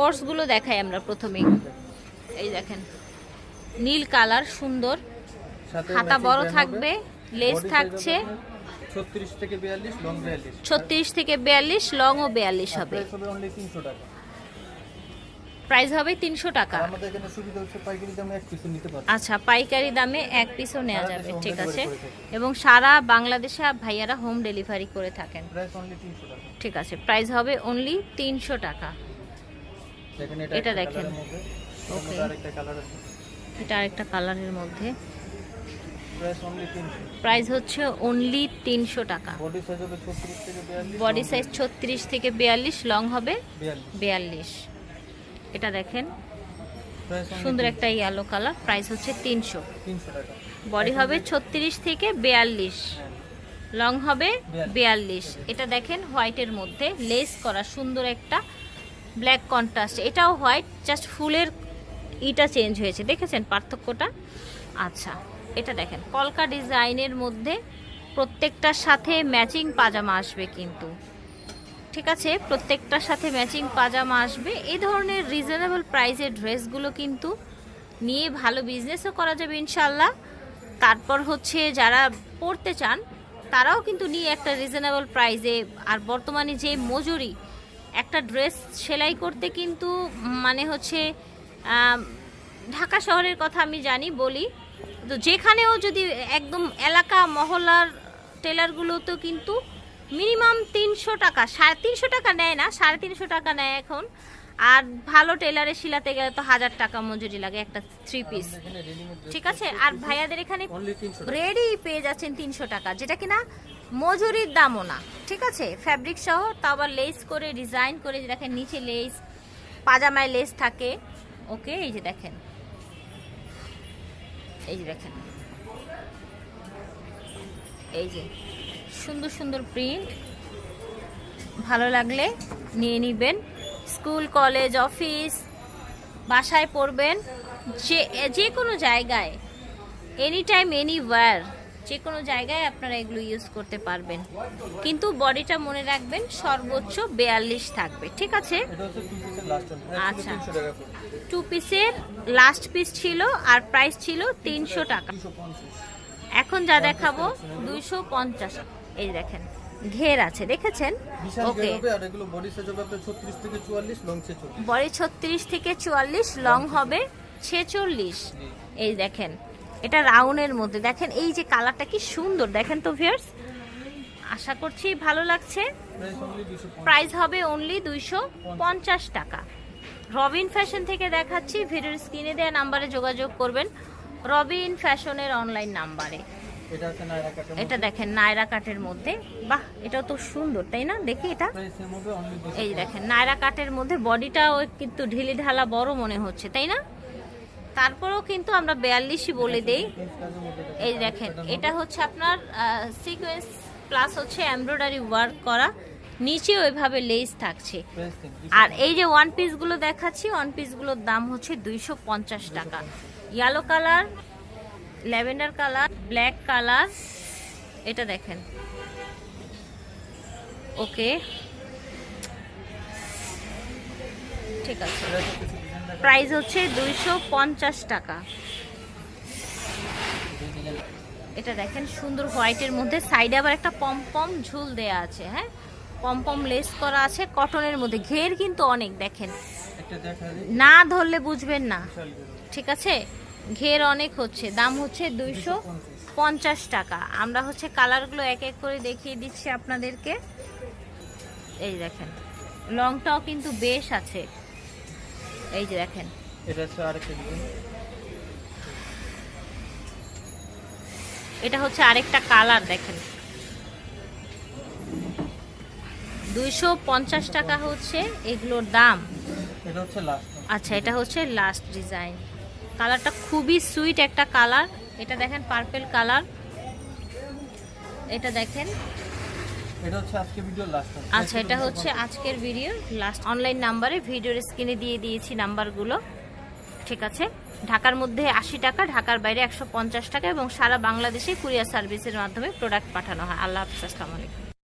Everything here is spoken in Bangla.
পর্সগুলো দেখাই আমরা প্রথমেই। এই দেখেন নীল কালার সুন্দর। হাতা বড় থাকবে লেস থাকছে। 36 থেকে 42 লং 42 ছত্রিশ থেকে বিয়াল্লিশ লং ও বিয়াল্লিশ হবে। প্রাইস হবে 300 টাকা। তিনশো টাকা। আমাদের এখানে সুবিধা হচ্ছে পাইকারি দামে এক পিস নিতে পারবেন আচ্ছা পাইকারি দামে এক পিসও নেওয়া যাবে ঠিক আছে। এবং সারা বাংলাদেশে ভাইয়ারা হোম ডেলিভারি করে থাকেন। প্রাইস অনলি 300 টাকা। ঠিক আছে প্রাইস হবে অনলি তিনশো টাকা। দেখেন এটা দেখেন। আছে। এটা আরেকটা কালারের মধ্যে। প্রাইস অনলি 300 প্রাইস হচ্ছে অনলি তিনশো টাকা। বডি সাইজ হবে 36 থেকে 42 বডি সাইজ ছত্রিশ থেকে বিয়াল্লিশ লং হবে 42 বিয়াল্লিশ। এটা দেখেন। সুন্দর একটা ইয়েলো কালার প্রাইস হচ্ছে তিনশো। বডি হবে ছত্রিশ থেকে বিয়াল্লিশ। লং হবে। বিয়াল্লিশ। এটা দেখেন হোয়াইটের মধ্যে। লেস করা সুন্দর একটা ব্ল্যাক কন্ট্রাস্ট এটাও হোয়াইট জাস্ট ফুলের ইটা চেঞ্জ হয়েছে, দেখেছেন পার্থক্যটা? আচ্ছা এটা দেখেন, কলকা ডিজাইনের মধ্যে প্রত্যেকটার সাথে ম্যাচিং পাজামা আসবে কিন্তু। ঠিক আছে, প্রত্যেকটার সাথে ম্যাচিং পাজামা আসবে, এই ধরনের রিজনেবল প্রাইসের ড্রেসগুলো কিন্তু নিয়ে ভালো বিজনেসও করা যাবে ইনশাল্লাহ তারপর হচ্ছে যারা পড়তে চান, তারাও কিন্তু নিয়ে একটা রিজনেবল প্রাইসে আর বর্তমানে যে মজুরি একটা ড্রেস সেলাই করতে কিন্তু মানে হচ্ছে ঢাকা শহরের কথা আমি জানি বলি। তো যেখানেও যদি একদম এলাকা মহল্লার টেলারগুলোতেও কিন্তু মিনিমাম তিনশো টাকা সাড়ে তিনশো টাকা নেয় না সাড়ে তিনশো টাকা নেয় এখন। আর ভালো টেলারে শিলাতে গেলে তো হাজার টাকা মজুরি লাগে একটা থ্রি পিস ঠিক আছে? আর ভাইয়াদের এখানে অনলি 300 টাকা। রেডি পেয়ে যাচ্ছেন তিনশো টাকা যেটা কিনা মজুরির দামও না, ঠিক আছে? ফ্যাব্রিক সহ তা আবার লেস করে ডিজাইন করে, যে দেখেন নিচে লেস পাজামায় লেস থাকে। ওকে এই যে দেখেন। এই যে দেখেন। এই যে, সুন্দর সুন্দর প্রিন্ট ভালো লাগলে নিয়ে নিবেন। স্কুল কলেজ অফিস বাসায় পড়বেন। যে যে কোনো জায়গায় এনি টাইম এনিওয়ার যে কোনো জায়গায় আপনারা এগুলো ইউজ করতে পারবেন। কিন্তু বডিটা মনে রাখবেন সর্বোচ্চ বেয়াল্লিশ থাকবে ঠিক আছে? ওয়ান আচ্ছা। 300 টাকা করে। টু পিসের লাস্ট পিস ছিল আর প্রাইস ছিল তিনশো টাকা। এখন যা দেখাবো দুইশো পঞ্চাশ। এই দেখেন ঘের আছে দেখেছেন? ওকে গের হবে আর এগুলো বডি সাইজ হবে আপনার 36 থেকে 44 লং 46 বডি ছত্রিশ থেকে চুয়াল্লিশ লং হবে ছেচল্লিশ। এই দেখেন এটা রাউন্ডের মধ্যে। দেখেন এই যে কালারটা কি সুন্দর। দেখেন তো ভিয়ার্স আশা করছি ভালো লাগছে। প্রাইস অনলি 250 প্রাইস হবে অনলি দুইশো পঞ্চাশ টাকা। রবিন ফ্যাশন থেকে দেখাচ্ছি ভিডিওর স্ক্রিনে দেওয়া নাম্বারে যোগাযোগ করবেন। রবিন ফ্যাশনের অনলাইন নাম্বারে এটা আছে নাইরা কাটের এটা দেখেন নায়রা কাটের মধ্যে। বাহ এটাও তো সুন্দর তাই না? দেখি এটা। প্রাইস সেম হবে অনলি 200 এই দেখেন নায়রা কাটের মধ্যে। বডিটাও কিন্তু ঢিলি ঢালা বড় মনে হচ্ছে তাই না? তারপরেও কিন্তু আমরা বেয়াল্লিশই বলে দেই। এই দেখেন, এটা হচ্ছে আপনার সিকোয়েন্স প্লাস হচ্ছে এমব্রয়ডারি ওয়ার্ক করা। নিচে ওইভাবে লেস থাকছে। আর এই যে ওয়ান পিসগুলো দেখাচ্ছি ওয়ান পিসগুলোর দাম হচ্ছে দুইশো পঞ্চাশ টাকা। Yellow colour lavender colour black colour এটা দেখেন। ওকে ঠিক আছে। প্রাইস হচ্ছে দুইশো পঞ্চাশ টাকা। এটা দেখেন সুন্দর হোয়াইটের মধ্যে। সাইডে আবার একটা পমপম ঝুল দেয়া আছে হ্যাঁ? পমপম লেস করা আছে কটনের মধ্যে। ঘের কিন্তু অনেক দেখেন। না ধরলে বুঝবেন না। ঠিক আছে? ঘের অনেক হচ্ছে। দাম হচ্ছে দুইশো পঞ্চাশ টাকা। আমরা হচ্ছে কালারগুলো এক এক করে দেখিয়ে দিচ্ছি আপনাদেরকে। এই দেখেন লংটাও কিন্তু বেশ আছে। এই যে দেখেন। এটা হচ্ছে আরেকটা ডিজাইন। এটা হচ্ছে আরেকটা কালার দেখেন। দুইশো পঞ্চাশ টাকা হচ্ছে এগুলোর দাম। আচ্ছা এটা হচ্ছে লাস্ট ডিজাইন কালারটা খুবই সুইট একটা কালার। এটা দেখেন পার্পেল কালার। এটা দেখেন আচ্ছা এটা হচ্ছে আজকের ভিডিও লাস্ট অনলাইন নাম্বারে ভিডিওর স্ক্রিনে দিয়ে দিয়েছি নাম্বারগুলো ঠিক আছে? ঢাকার মধ্যে আশি টাকা, ঢাকার বাইরে একশো পঞ্চাশ টাকা এবং সারা বাংলাদেশে কুরিয়ার সার্ভিসের মাধ্যমে প্রোডাক্ট পাঠানো হয়। আল্লাহ হাফিজ, আসসালামু